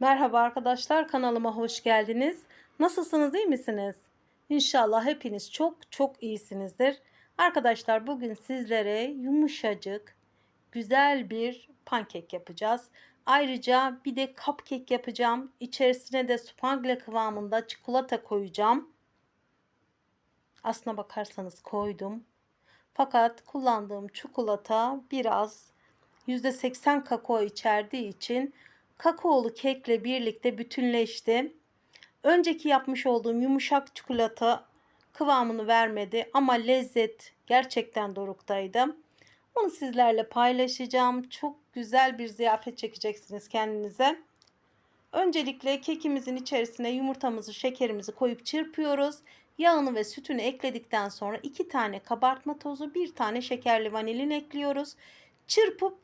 Merhaba arkadaşlar kanalıma hoş geldiniz. Nasılsınız iyi misiniz? İnşallah hepiniz çok çok iyisinizdir. Arkadaşlar bugün sizlere yumuşacık güzel bir pankek yapacağız. Ayrıca bir de cupcake yapacağım. İçerisine de spangle kıvamında çikolata koyacağım. Aslına bakarsanız koydum. Fakat kullandığım çikolata biraz %80 kakao içerdiği için kakaolu kekle birlikte bütünleşti. Önceki yapmış olduğum yumuşak çikolata kıvamını vermedi ama lezzet gerçekten doruktaydı. Onu sizlerle paylaşacağım. Çok güzel bir ziyafet çekeceksiniz kendinize. Öncelikle kekimizin içerisine yumurtamızı, şekerimizi koyup çırpıyoruz. Yağını ve sütünü ekledikten sonra 2 tane kabartma tozu, 1 tane şekerli vanilin ekliyoruz. Çırpıp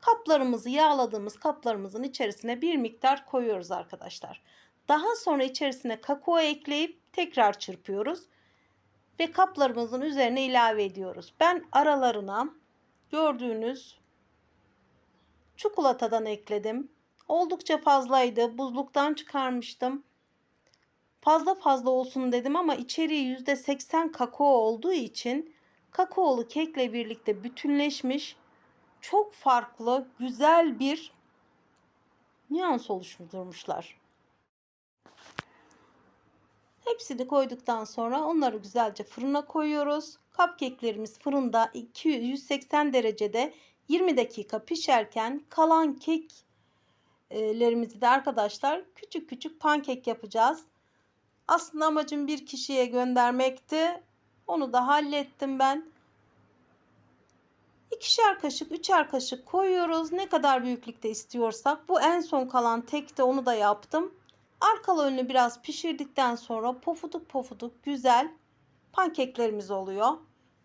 kaplarımızı yağladığımız kaplarımızın içerisine bir miktar koyuyoruz arkadaşlar. Daha sonra içerisine kakao ekleyip tekrar çırpıyoruz ve kaplarımızın üzerine ilave ediyoruz. Ben aralarına gördüğünüz çikolatadan ekledim. Oldukça fazlaydı. Buzluktan çıkarmıştım. Fazla fazla olsun dedim ama içeriği %80 kakao olduğu için kakaolu kekle birlikte bütünleşmiş çok farklı, güzel bir nüans oluşturmuşlar. Hepsini koyduktan sonra onları güzelce fırına koyuyoruz. Cupcake'lerimiz fırında 280 derecede 20 dakika pişerken kalan keklerimizi de arkadaşlar küçük küçük pankek yapacağız. Aslında amacım bir kişiye göndermekti. Onu da hallettim ben. İkişer kaşık, üçer kaşık koyuyoruz. Ne kadar büyüklükte istiyorsak. Bu en son kalan tekte onu da yaptım. Arkalı önlü biraz pişirdikten sonra pofuduk pofuduk güzel pankeklerimiz oluyor.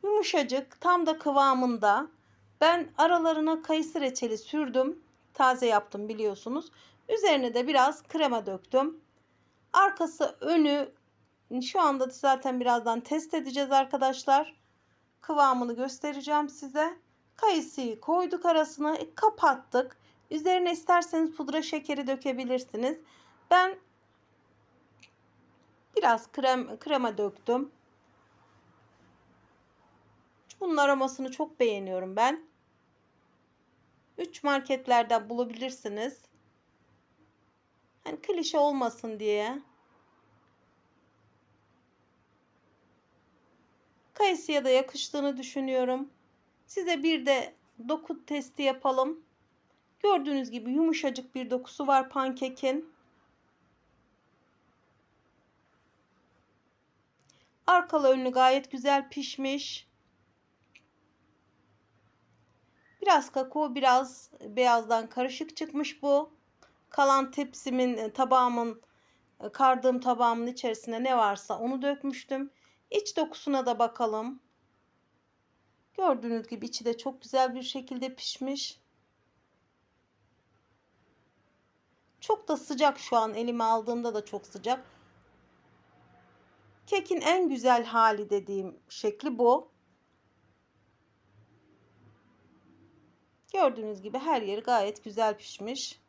Yumuşacık, tam da kıvamında. Ben aralarına kayısı reçeli sürdüm. Taze yaptım biliyorsunuz. Üzerine de biraz krema döktüm. Arkası önü şu anda zaten birazdan test edeceğiz arkadaşlar. Kıvamını göstereceğim size. Kayısıyı koyduk arasına e, kapattık. Üzerine isterseniz pudra şekeri dökebilirsiniz. Ben biraz krem krema döktüm. Bunun aromasını çok beğeniyorum ben. 3 marketlerden bulabilirsiniz. Hani klişe olmasın diye. Kayısıya da yakıştığını düşünüyorum. Size bir de doku testi yapalım. Gördüğünüz gibi yumuşacık bir dokusu var pankekin. Arkalı önlü gayet güzel pişmiş. Biraz kakao, biraz beyazdan karışık çıkmış bu. Kalan tepsimin, tabağımın, kardığım tabağımın içerisine ne varsa onu dökmüştüm. İç dokusuna da bakalım. Gördüğünüz gibi içi de çok güzel bir şekilde pişmiş. Çok da sıcak şu an elime aldığımda da çok sıcak. Kekin en güzel hali dediğim şekli bu. Gördüğünüz gibi her yeri gayet güzel pişmiş.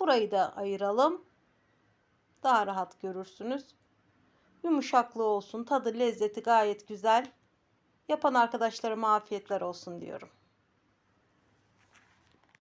Burayı da ayıralım. Daha rahat görürsünüz. Yumuşaklığı olsun. Tadı lezzeti gayet güzel. Yapan arkadaşlarıma afiyetler olsun diyorum.